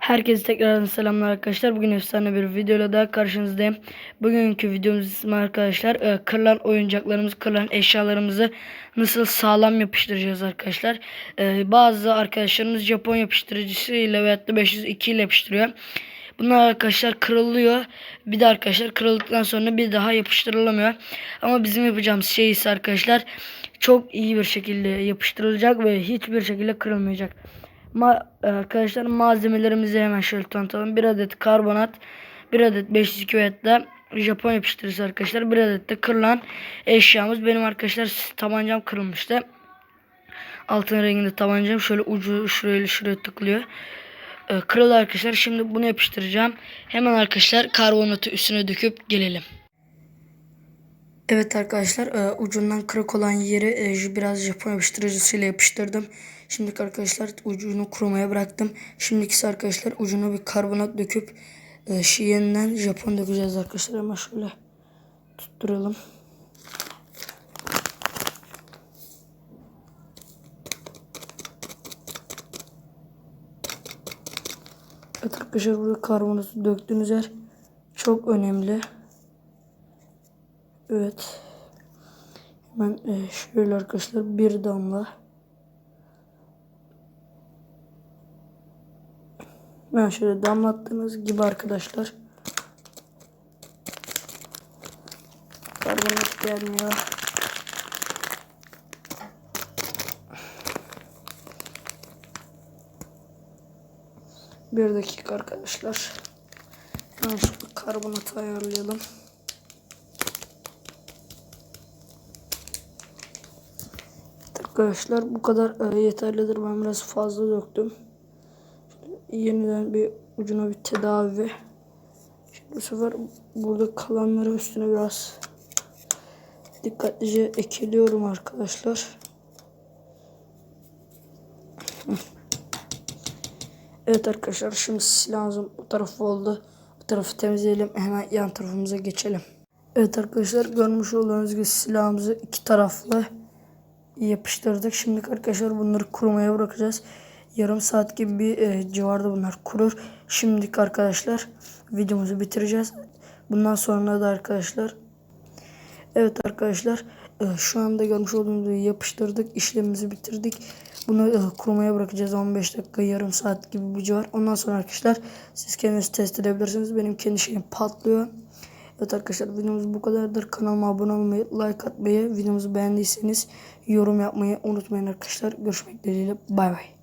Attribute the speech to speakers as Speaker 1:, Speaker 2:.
Speaker 1: Herkese tekrardan selamlar arkadaşlar. Bugün efsane bir videoyla daha karşınızdayım. Bugünkü videomuz ismi arkadaşlar e, kırılan oyuncaklarımızı, kırılan eşyalarımızı nasıl sağlam yapıştıracağız arkadaşlar. E, bazı arkadaşlarımız Japon yapıştırıcısı ile veyahut da 502 ile yapıştırıyor. Bunlar arkadaşlar kırılıyor. Bir de arkadaşlar kırıldıktan sonra bir daha yapıştırılamıyor. Ama bizim yapacağımız şey ise arkadaşlar çok iyi bir şekilde yapıştırılacak ve hiçbir şekilde kırılmayacak. Ma arkadaşlar malzemelerimizi hemen şöyle tanıtalım. Bir adet karbonat, bir adet 502 veyahut Japon yapıştırıcısı arkadaşlar. Bir adet de kırılan eşyamız. Benim arkadaşlar tabancam kırılmıştı. Altın renginde tabancam şöyle ucu şuraya şuraya tıklıyor. Ee, kırıldı arkadaşlar. Şimdi bunu yapıştıracağım. Hemen arkadaşlar karbonatı üstüne döküp gelelim. Evet arkadaşlar e, ucundan kırık olan yeri e, biraz Japon yapıştırıcısıyla yapıştırdım. Şimdi arkadaşlar ucunu kurumaya bıraktım. Şimdiki arkadaşlar ucuna bir karbonat döküp e, Japon dökeceğiz arkadaşlar. Ama şöyle tutturalım. Evet arkadaşlar burada karbonatı döktüğünüz yer çok önemli. Evet. Hemen e, şöyle arkadaşlar bir damla. Ben şöyle damlattığınız gibi arkadaşlar. Karbonat gelmiyor. Bir dakika arkadaşlar. Hemen şu karbonatı ayarlayalım. Arkadaşlar bu kadar e, yeterlidir. Ben biraz fazla döktüm. Şimdi yeniden bir ucuna bir tedavi. Şimdi bu sefer burada kalanları üstüne biraz dikkatlice ekeliyorum arkadaşlar. Evet arkadaşlar şimdi silahımızın bu tarafı oldu. Bu tarafı temizleyelim. Hemen yan tarafımıza geçelim. Evet arkadaşlar görmüş olduğunuz gibi silahımızı iki taraflı yapıştırdık. Şimdi arkadaşlar bunları kurumaya bırakacağız. Yarım saat gibi bir e, civarda bunlar kurur. Şimdilik arkadaşlar videomuzu bitireceğiz. Bundan sonra da arkadaşlar Evet arkadaşlar e, şu anda görmüş olduğunuz yapıştırdık. işlemimizi bitirdik. Bunu e, kurumaya bırakacağız 15 dakika yarım saat gibi bir civar. Ondan sonra arkadaşlar siz kendiniz test edebilirsiniz. Benim kendi şeyim patlıyor. Evet arkadaşlar videomuz bu kadardır. Kanalıma abone olmayı, like atmayı, videomuzu beğendiyseniz yorum yapmayı unutmayın arkadaşlar. Görüşmek dileğiyle. Bay bay.